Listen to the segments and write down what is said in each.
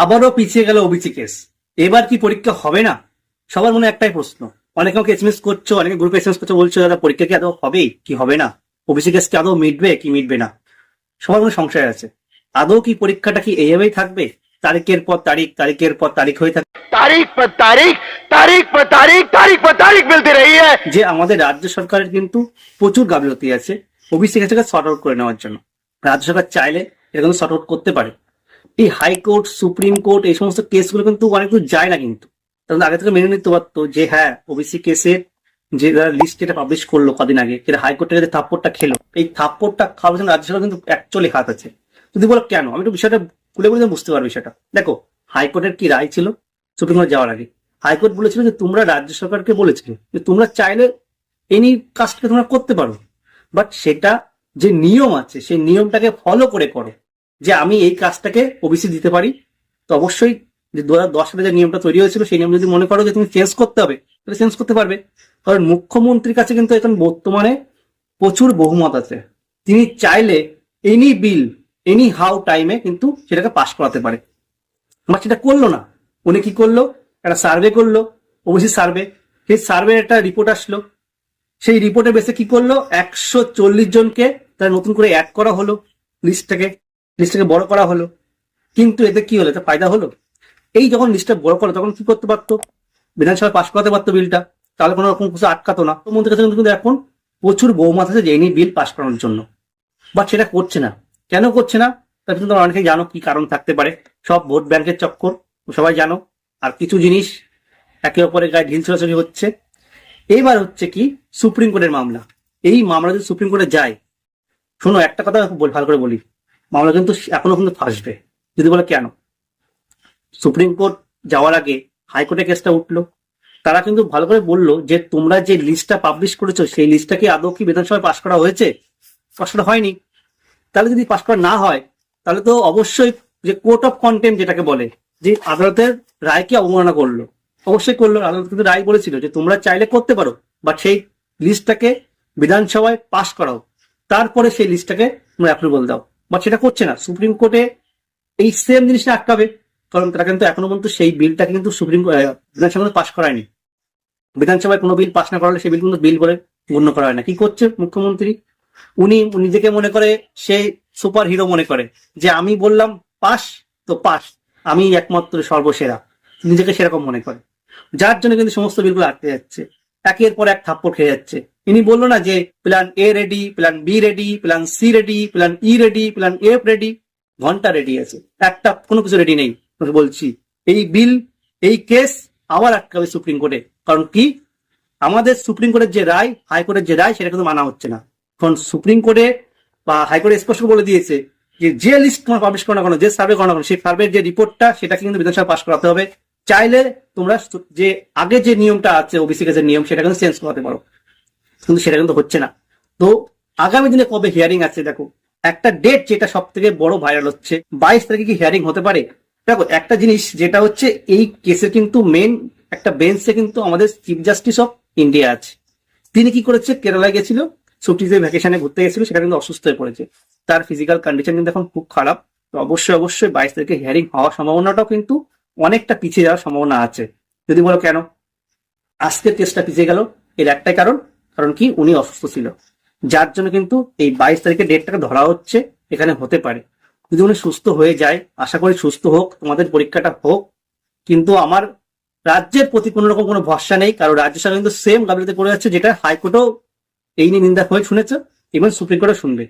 আবারও পিছিয়ে গেল ওবিসি কেস এবার কি পরীক্ষা হবে না? সবার মনে একটাই প্রশ্ন। অনেকে আমাকে এসএমএস করছ অনেকে গ্রুপে এসএমএস করছ বলছো দাদা পরীক্ষা কি আদৌ হবে? কি হবে না? ওবিসি কেস কি আদৌ মিটবে কি মিটবে না? সবার মনে সংশয় আছে। আদৌ কি পরীক্ষাটা কি এইভাবেই থাকবে? তারিখের পর তারিখ তারিখের পর তারিখ হয়ে থাকে তারিখ পর তারিখ তারিখ পর তারিখ তারিখ পর তারিখ মিলতে রই যে আমাদের রাজ্য সরকারের কিন্তু প্রচুর গাফিলতি আছে। ওবিসি কেসটাকে শর্ট আউট করে নেওয়ার জন্য। রাজ্য সরকার চাইলে এটা কিন্তু শর্ট আউট করতে পারে। এই হাইকোর্ট সুপ্রিম কোর্ট এই সমস্ত কেসগুলো কিন্তু অনেক দূর যায় না কিন্তু। তাহলে আগে থেকে মেনে নিতে পারতো যে হ্যাঁ ওবিসি কেসের যে লিস্ট যেটা পাবলিশ করল কদিন আগে যেটা হাইকোর্টের যে থাপ্পড়টা খেলো, এই থাপ্পড়টা খাওয়ার জন্য রাজ্য সরকার কিন্তু অ্যাকচুয়ালি হাত আছে। যদি বলো কেন? আমি একটু বিষয়টা খুলে বলে বুঝতে পারব বিষয়টা। দেখো, হাইকোর্টের কি রায় ছিল? সুপ্রিম কোর্ট যাওয়ার আগে। হাইকোর্ট বলেছিল যে তোমরা রাজ্য সরকারকে বলেছিলে যে তোমরা চাইলে এনি কাজটাকে তোমরা করতে পারো। বাট সেটা যে নিয়ম আছে, সেই নিয়মটাকে ফলো করে করো। যে আমি এই কাজটাকে ওবিসি দিতে পারি, তো অবশ্যই যে দু হাজার দশ সালে যে নিয়মটা তৈরি হয়েছিল, সেই নিয়ম যদি মনে করো যে তুমি চেঞ্জ করতে হবে, তাহলে চেঞ্জ করতে পারবে। কারণ মুখ্যমন্ত্রীর কাছে কিন্তু এখন বর্তমানে প্রচুর বহুমত আছে। তিনি চাইলে এনি বিল এনি হাউ টাইমে কিন্তু সেটাকে পাশ করাতে পারে। বাট সেটা করল না। উনি কি করল? একটা সার্ভে করল ওবিসি সার্ভে সেই সার্ভে একটা রিপোর্ট আসলো। সেই রিপোর্টের বেসে কি করল? একশো চল্লিশ জনকে তার নতুন করে অ্যাড করা হলো লিস্টটাকে লিস্টটাকে বড় করা হলো। কিন্তু এতে কি হলো? এতে ফায়দা হলো? এই যখন লিস্টটা বড় করল, তখন কি করতে পারতো? বিধানসভায় পাশ করাতে পারতো বিলটা তাহলে কোনো রকম কিছু আটকাতো না। মন্ত্রীর কাছে কিন্তু এখন প্রচুর বহুমত আছে যে নিয়ে বিল পাশ করানোর জন্য। বাট সেটা করছে না। কেন করছে না? তার কিন্তু তোমরা অনেকেই জানো কি কারণ থাকতে পারে। সব ভোট ব্যাংকের চক্কর, সবাই জানো। আর কিছু জিনিস একে অপরের গায়ে ঢিল ছোড়াছড়ি হচ্ছে। এইবার হচ্ছে কি, সুপ্রিম কোর্টের মামলা। এই মামলা যদি সুপ্রিম কোর্টে যায়। শোনো, একটা কথা ভালো করে বলি। মামলা কিন্তু এখনও কিন্তু ফাঁসবে। যদি বলে কেন? সুপ্রিম কোর্ট যাওয়ার আগে হাইকোর্টে কেসটা উঠল। তারা কিন্তু ভালো করে বলল যে, তোমরা যে লিস্টটা পাবলিশ করেছ, সেই লিস্টটা কি আদৌ কি বিধানসভায় পাশ করা হয়েছে? পাশ করা হয়নি। তাহলে যদি পাশ করা না হয়, তাহলে তো অবশ্যই যে কোর্ট অফ কন্টেম যেটাকে বলে, যে আদালতের রায়কে অবমাননা করল। অবশ্যই করল। আদালত কিন্তু রায় বলেছিল যে, তোমরা চাইলে করতে পারো বাট সেই লিস্টটাকে বিধানসভায় পাশ করাও। তারপরে সেই লিস্টটাকে তোমরা অ্যাপ্রুভাল দাও। বাট সেটা করছে না, সুপ্রিম কোর্টে এই সেম জিনিসটা আটকাবে। কারণ তারা কিন্তু এখনও পর্যন্ত সেই বিলটাকে কিন্তু সুপ্রিম বিধানসভায় পাশ করায়নি। বিধানসভায় কোনো বিল পাশ না করালে সেই বিল কিন্তু বিল বলে গণ্য করা হয় না। কি করছে মুখ্যমন্ত্রী? উনি নিজেকে মনে করে, সে সুপার হিরো মনে করে যে আমি বললাম পাস তো পাস আমি একমাত্র সর্বসেরা। নিজেকে সেরকম মনে করে। যার জন্য কিন্তু সমস্ত বিলগুলো আটকে যাচ্ছে। একের পর এক থাপ্পড় খেয়ে যাচ্ছে। ইনি বলল না যে plan A ready plan B ready plan C ready plan E ready plan F ready ঘণ্টা রেডি আছে। একটা, কোনো কিছু রেডি নেই। তোমাকে বলছি, এই বিল এই কেস আবার আটকাবে সুপ্রিম কোর্টে। কারণ কি? আমাদের সুপ্রিম কোর্টের যে রায় হাইকোর্টের যে রায়, সেটা কিন্তু মানা হচ্ছে না। কারণ সুপ্রিম কোর্টে বা হাইকোর্টে স্পষ্ট বলে দিয়েছে যে যে লিস্ট তোমার পাবলিশ করো না কেন, যে সার্ভে করো না কেন, সেই সার্ভের যে রিপোর্টটা সেটাকে কিন্তু বিধানসভা পাশ করাতে হবে। চাইলে তোমরা যে আগে যে নিয়মটা আছে ওবিসি কেসের নিয়ম, সেটা কিন্তু চেঞ্জ করাতে পারো। কিন্তু সেটা কিন্তু হচ্ছে না। তো আগামী দিনে কবে হিয়ারিং আছে দেখো? একটা ডেট যেটা সব থেকে বড় ভাইরাল হচ্ছে, বাইশ তারিখে কি হিয়ারিং হতে পারে? দেখো, একটা জিনিস যেটা হচ্ছে, এই কেসের কিন্তু মেন একটা বেঞ্চে কিন্তু আমাদের চিফ জাস্টিস অফ ইন্ডিয়া আছে। তিনি কি করেছে? কেরালায় গেছিল, ছুটিতে ভ্যাকেশনে ঘুরতে গেছিল সেটা কিন্তু অসুস্থ হয়ে পড়েছে। তার ফিজিক্যাল কন্ডিশন কিন্তু এখন খুব খারাপ। তো অবশ্যই অবশ্যই বাইশ তারিখে হিয়ারিং হওয়ার সম্ভাবনাটাও কিন্তু অনেকটা পিছিয়ে যাওয়ার সম্ভাবনা আছে। যদি বলো কেন? আজকের কেসটা পিছিয়ে গেল, এর একটাই কারণ কারণ কি উনি অসুস্থ ছিল। যার জন্য কিন্তু এই বাইশ তারিখে ডেটটাকে ধরা হচ্ছে, এখানে হতে পারে। যদি উনি সুস্থ হয়ে যায়, আশা করি সুস্থ হোক, তোমাদের পরীক্ষাটা হোক, কিন্তু আমার রাজ্যের প্রতি কোনো রকম কোনো ভরসা নেই, কারণ রাজ্য সরকার কিন্তু সেম গাবিলিতে করে যাচ্ছে, যেটা হাইকোর্টও এই নিয়ে নিন্দা হয়ে শুনেছে এবং সুপ্রিম কোর্টে শুনবে।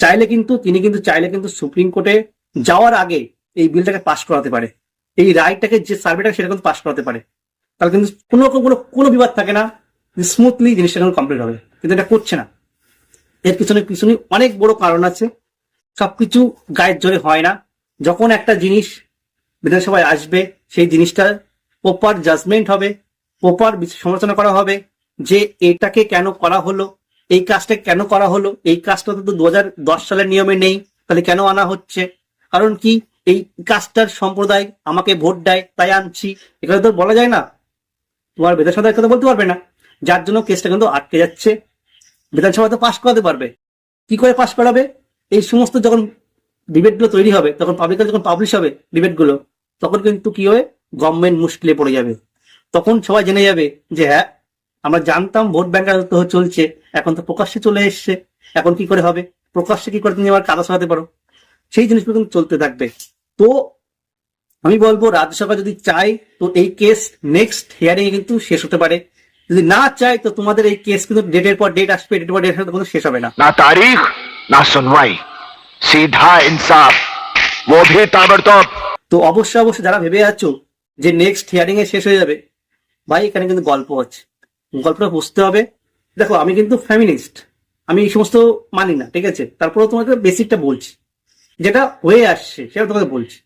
চাইলে কিন্তু, তিনি কিন্তু চাইলে কিন্তু সুপ্রিম কোর্টে যাওয়ার আগে এই বিলটাকে পাশ করাতে পারে। এই রায়টাকে যে সার্ভেটা সেটা কিন্তু পাশ করাতে পারে। তাহলে কিন্তু কোনো রকম কোনো কোনো বিবাদ থাকে না। স্মুথলি জিনিসটা কিন্তু কমপ্লিট হবে। কিন্তু এটা করছে না। এর পিছনে পিছনে অনেক বড় কারণ আছে। সবকিছু গায়ের জোরে হয় না। যখন একটা জিনিস বিধানসভায় আসবে, সেই জিনিসটা প্রপার জাজমেন্ট হবে প্রপার সমালোচনা করা হবে যে এটাকে কেন করা হলো, এই কাজটা কেন করা হলো, এই কাজটা তো দু সালের নিয়মে নেই, তাহলে কেন আনা হচ্ছে? কারণ কি? এই কাজটার সম্প্রদায় আমাকে ভোট দেয়, তাই আনছি। এখানে তো বলা যায় না। তোমার বিধানসভায় কথা বলতে পারবে না। যার জন্য কেসটা কিন্তু আটকে যাচ্ছে। বিধানসভা তো পাশ করাতে পারবে। কি করে পাশ করাবে? এই সমস্ত যখন ডিবেটগুলো তৈরি হবে, তখন পাবলিক যখন পাবলিশ হবে ডিবেটগুলো, তখন কিন্তু কি হবে? গভর্নমেন্ট মুশকিলে পড়ে যাবে। তখন সবাই জেনে যাবে যে হ্যাঁ আমরা জানতাম ভোট ব্যাংক রাজত্ব চলছে, এখন তো প্রকাশ্যে চলে এসছে। এখন কি করে হবে? প্রকাশ্যে কি করে তুমি আবার কাদা সরাতে পারো? সেই জিনিসগুলো কিন্তু চলতে থাকবে। তো আমি বলব, রাজ্যসভা যদি চায়, তো এই কেস নেক্সট হিয়ারিং এ কিন্তু শেষ হতে পারে। যদি না চায় তো তোমাদের এই কেস কিন্তু ডেটের পর ডেট আসবে ডেটের পর ডেট আসবে কিন্তু শেষ হবে না ना तारीख ना सुनवाई सीधा इंसाफ वो भी ताबड़तोड़ তো অবশ্যই অবশ্যই যারা ভেবে আছো যে নেক্সট হিয়ারিং এ শেষ হয়ে যাবে ভাই এখানে কিন্তু গল্প আছে গল্পটা বুঝতে হবে দেখো আমি কিন্তু ফ্যামিলিস্ট আমি এই সমস্ত মানি না ঠিক আছে তারপরেও তোমাকে বেসিকটা বলছি যেটা হয়ে আসছে সেটা তোমাকে বলছি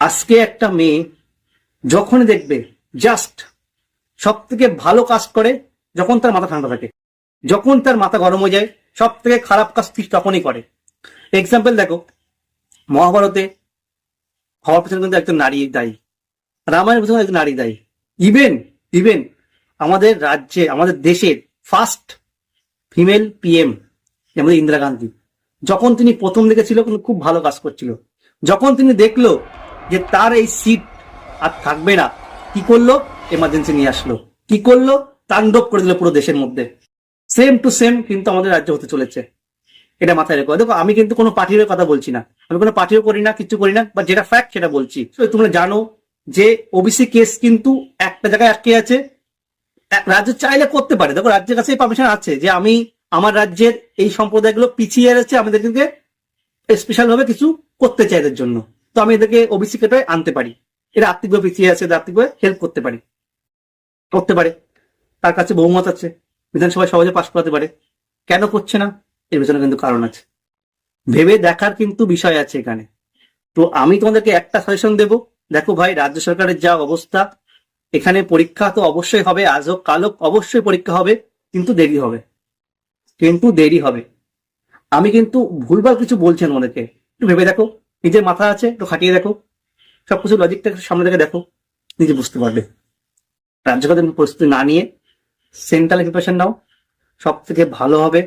আজকে একটা মেয়ে যখন দেখবে জাস্ট সব থেকে ভালো কাজ করে যখন তার মাথা ঠান্ডা থাকে। যখন তার মাথা গরম হয়ে যায় সব থেকে খারাপ কাজ ঠিক তখনই করে। এক্সাম্পল দেখো, মহাভারতে হওয়ার পেছনে কিন্তু একজন নারী দায়ী। রামায়ণের পেছনে একজন নারী দায়ী। ইভেন ইভেন আমাদের রাজ্যে, আমাদের দেশের ফার্স্ট ফিমেল পিএম আমাদের ইন্দিরা গান্ধী, যখন তিনি প্রথম দিকে ছিল কিন্তু খুব ভালো কাজ করছিল। যখন তিনি দেখল যে তার এই সিট আর থাকবে না, কি করল? এমার্জেন্সি নিয়ে আসলো। কি করল? তাণ্ডব করে দিল পুরো দেশের মধ্যে। সেম টু সেম কিন্তু আমাদের রাজ্য হতে চলেছে। এটা মাথায় রেখো। দেখো, আমি কিন্তু কোনো পার্টির কথা বলছি না। আমি কোনো পার্টিও করি না, কিছু করি না বা যেটা ফ্যাক্ট সেটা বলছি। তোমরা জানো যে ওবিসি কেস কিন্তু একটা জায়গায় আটকে আছে। রাজ্য চাইলে করতে পারে। দেখো, রাজ্যের কাছে পারমিশন আছে যে আমি, আমার রাজ্যের এই সম্প্রদায়গুলো পিছিয়ে আছে আমাদের কিন্তু স্পেশাল ভাবে কিছু করতে চাই এদের জন্য। তো আমি এদেরকে ওবিসি কেটে আনতে পারি। এরা আর্থিকভাবে পিছিয়ে আছে, এদের আর্থিকভাবে হেল্প করতে পারি। করতে পারে। তার কাছে বহুমত আছে। বিধানসভায় সহজে পাশ করাতে পারে। কেন করছে না? এর পেছনে কিন্তু কারণ আছে। ভেবে দেখার কিন্তু বিষয় আছে এখানে। তো আমি তোমাদেরকে একটা সাজেশন দেব। দেখো ভাই, রাজ্য সরকারের যা অবস্থা, এখানে পরীক্ষা তো অবশ্যই হবে, আজ হোক, কাল হোক, অবশ্যই পরীক্ষা হবে, কিন্তু দেরি হবে। কিন্তু দেরি হবে। আমি কিন্তু ভুলভাল কিছু বলছি না তোমাদেরকে। একটু ভেবে দেখো। নিজের মাথা আছে, একটু খাটিয়ে দেখো। সবকিছু লজিকটা সামনে থেকে দেখো। নিজে বুঝতে পারবে। রাজ্য সরকারের প্রস্তুতি না নিয়ে সেন্ট্রাল প্রিপারেশন নাও সব থেকে ভালো হবে।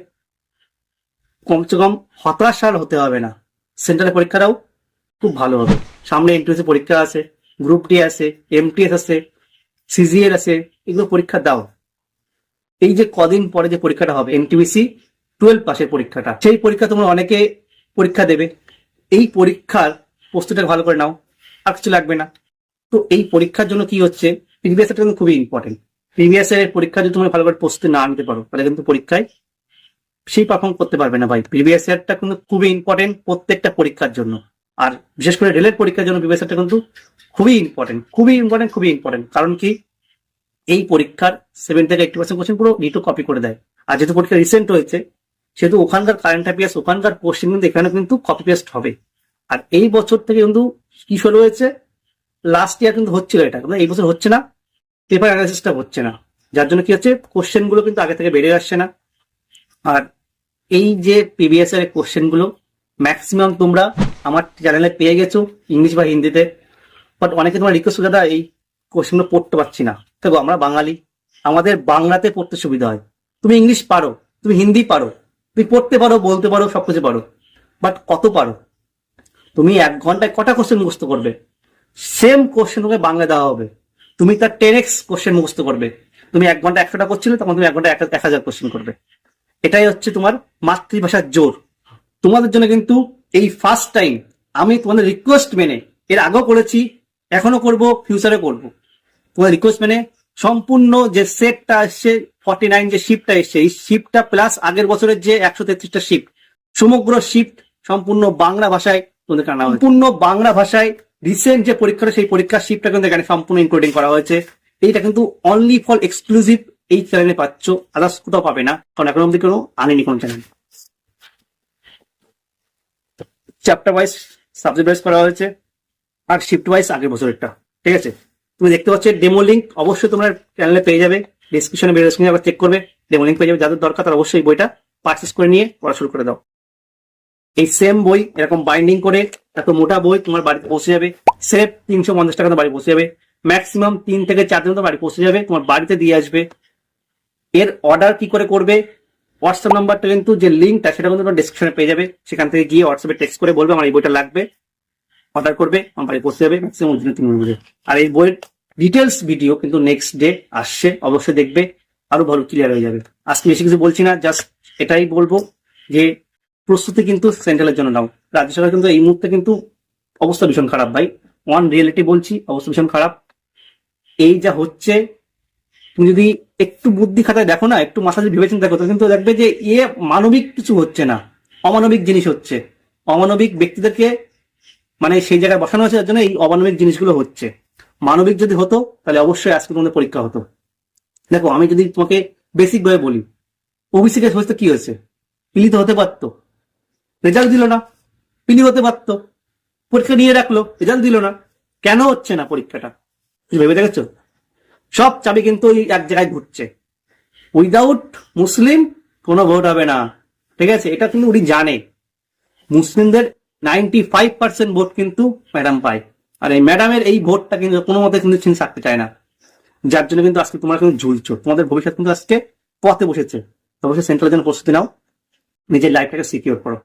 কমসে কম হতাশ আর হতে হবে না। সেন্ট্রালের পরীক্ষাটাও খুব ভালো হবে। সামনে এনটিএস পরীক্ষা আছে গ্রুপ ডি আছে এমটিএস আছে সিজিএল আছে, এগুলো পরীক্ষা দাও। এই যে কদিন পরে যে পরীক্ষাটা হবে এনটিবিসি টুয়েলভ পাসের পরীক্ষাটা, সেই পরীক্ষা তোমরা অনেকে পরীক্ষা দেবে। এই পরীক্ষার প্রস্তুতিটা ভালো করে নাও, আর কিছু লাগবে না। তো এই পরীক্ষার জন্য কি হচ্ছে প্রিভিয়াস কিন্তু খুবই ইম্পর্টেন্ট প্রিভিয়াস এর পরীক্ষা যদি তুমি ভালো করে না নিতে পারো, তাহলে কিন্তু পরীক্ষায় সেই পারফর্ম করতে পারবে না ভাই। প্রিভিয়াস ইয়ারটা কিন্তু খুবই ইম্পর্টেন্ট প্রত্যেকটা পরীক্ষার জন্য। আর বিশেষ করে রেলের পরীক্ষার জন্য প্রিভিয়াস ইয়ারটা কিন্তু খুবই ইম্পর্টেন্ট খুবই ইম্পর্টেন্ট খুবই ইম্পর্টেন্ট কারণ কি? এই পরীক্ষার সেভেন থেকে এইটি পার্সেন্ট কোশ্চেন পুরো রিটো কপি করে দেয়। আর যেহেতু পরীক্ষা রিসেন্ট হয়েছে, সেহেতু ওখানকার কারেন্ট অ্যাফেয়ার্স ওখানকার কোশ্চেন কিন্তু এখানে কিন্তু কপি পেস্ট হবে। আর এই বছর থেকে কিন্তু কি শুরু হয়েছে? লাস্ট ইয়ার কিন্তু হচ্ছিল এটা। কিন্তু এই বছর হচ্ছে না পেপার অ্যানালিসিসটা হচ্ছে না। যার জন্য কি হচ্ছে কোশ্চেনগুলো কিন্তু আগে থেকে বেড়ে আসছে না। আর এই যে প্রিভিয়াস এর কোশ্চেনগুলো ম্যাক্সিমাম তোমরা আমার চ্যানেলে পেয়ে গেছো ইংলিশ বা হিন্দিতে। বাট অনেকে তোমার রিকোয়েস্ট দাদা, এই কোশ্চেনগুলো পড়তে পারছি না। দেখো, আমরা বাঙালি, আমাদের বাংলাতে পড়তে সুবিধা হয়। তুমি ইংলিশ পারো, তুমি হিন্দি পারো, তুমি পড়তে পারো, বলতে পারো, সবকিছু পারো। বাট কত পারো? তুমি এক ঘন্টায় কটা কোশ্চেন মুখস্থ করবে? সেম কোশ্চেন তোমাকে বাংলা দেওয়া হবে। তুমি তার টেন এক্স কোশ্চেন মুখস্থ করবে। তুমি এক ঘণ্টা একশোটা করছিলে তখন তুমি এক ঘণ্টা এক হাজার কোশ্চেন করবে। এটাই হচ্ছে তোমার মাতৃভাষার জোর। তোমাদের জন্য কিন্তু এই ফার্স্ট টাইম আমি তোমাদের রিকোয়েস্ট মেনে, এর আগেও করেছি এখনও করব ফিউচারে করব। তোমাদের রিকোয়েস্ট মেনে সম্পূর্ণ যে সেটটা আসছে ফর্টি নাইন যে শিফটটা এসছে, এই শিফটটা প্লাস আগের বছরের যে একশো তেত্রিশটা শিফট সমগ্র শিফট সম্পূর্ণ বাংলা ভাষায় তোমাদের সম্পূর্ণ বাংলা ভাষায় রিসেন্ট যে পরীক্ষাটা, সেই পরীক্ষার শিফটটা কিন্তু এখানে সম্পূর্ণ ইনক্লুডিং করা হয়েছে। এইটা কিন্তু অনলি ফর এক্সক্লুসিভ এই চ্যানেলে পাচ্ছ আদার্স কোথাও পাবে না, কারণ এখন অব্দি কোনো আনেনি কোনো channel chapter wise subject wise করা হয়েছে, আর শিফট ওয়াইজ আগের বছরেরটা, ঠিক আছে? তুমি দেখতে পাচ্ছ ডেমো লিঙ্ক অবশ্যই তোমরা চ্যানেলে পেয়ে যাবে ডিসক্রিপশনে স্ক্রিনে আবার চেক করবে ডেমো লিঙ্ক পেয়ে যাবে, যাদের দরকার তারা অবশ্যই বইটা পারচেস করে নিয়ে পড়া শুরু করে দাও। এই সেম বই এরকম বাইন্ডিং করে এত মোটা বই তোমার বাড়িতে পৌঁছে যাবে। সেফ তিনশো পঞ্চাশ টাকা বাড়ি পৌঁছে যাবে। ম্যাক্সিমাম তিন থেকে চার দিন বাড়ি পৌঁছে যাবে, তোমার বাড়িতে দিয়ে আসবে। এর অর্ডার কি করে করবে? হোয়াটসঅ্যাপ নাম্বারটা কিন্তু যে লিঙ্কটা সেটা কিন্তু তোমার ডিসক্রিপশনে পেয়ে যাবে। সেখান থেকে গিয়ে হোয়াটসঅ্যাপে টেক্সট করে বলবে আমার এই বইটা লাগবে। অর্ডার করবে, আমার বাড়ি পৌঁছে যাবে ম্যাক্সিমাম দিনে তিন মিনিটে আর এই বইয়ের ডিটেলস ভিডিও কিন্তু নেক্সট ডে আসছে, অবশ্যই দেখবে, আরও ভালো ক্লিয়ার হয়ে যাবে। আজকে বেশি কিছু বলছি না জাস্ট এটাই বলব যে প্রস্তুতি কিন্তু সেন্ট্রালের জন্য নাও। রাজ্য সরকার কিন্তু এই মুহূর্তে কিন্তু অবস্থা ভীষণ খারাপ, ভাই। ওয়ান রিয়েলিটি বলছি, অবস্থা ভীষণ খারাপ। এই যা হচ্ছে, তুমি যদি একটু বুদ্ধি খাতায় দেখো না, একটু মাথা যদি ভেবেচিন্তে দেখো কিন্তু দেখবে যে ইয়ে মানবিক কিছু হচ্ছে না, অমানবিক জিনিস হচ্ছে। অমানবিক ব্যক্তিদেরকে মানে সেই জায়গায় বসানো হচ্ছে যার জন্য এই অমানবিক জিনিসগুলো হচ্ছে। মানবিক যদি হতো, তাহলে অবশ্যই আজকে তোমাদের পরীক্ষা হতো। দেখো, আমি যদি তোমাকে বেসিক ভাবে বলি ওবিসি কেস হচ্ছে কি হয়েছে? পিলিত হতে পারতো। রেজাল্ট দিল না। পিলি হতে পারতো পরীক্ষা নিয়ে রাখল, রেজাল্ট দিল না। কেন হচ্ছে না পরীক্ষাটা? ভেবে দেখেছ? সব চাবি কিন্তু ওই এক জায়গায় ঘুরছে। উইদাউট মুসলিম, কোনো ভোট হবে না। ঠিক আছে? এটা কিন্তু উনি জানে। মুসলিমদের নাইনটি ফাইভ পার্সেন্ট ভোট কিন্তু ম্যাডাম পায়। আর এই ম্যাডামের এই ভোটটা কিন্তু কোনো মতে কিন্তু চিন থাকতে চায় না। যার জন্য কিন্তু আজকে তোমরা কিন্তু ঝুলছো তোমাদের ভবিষ্যৎ কিন্তু আজকে পথে বসেছে। অবশ্যই সেন্ট্রালের জন্য প্রস্তুতি নাও। নিজের লাইফটাকে সিকিউর করো।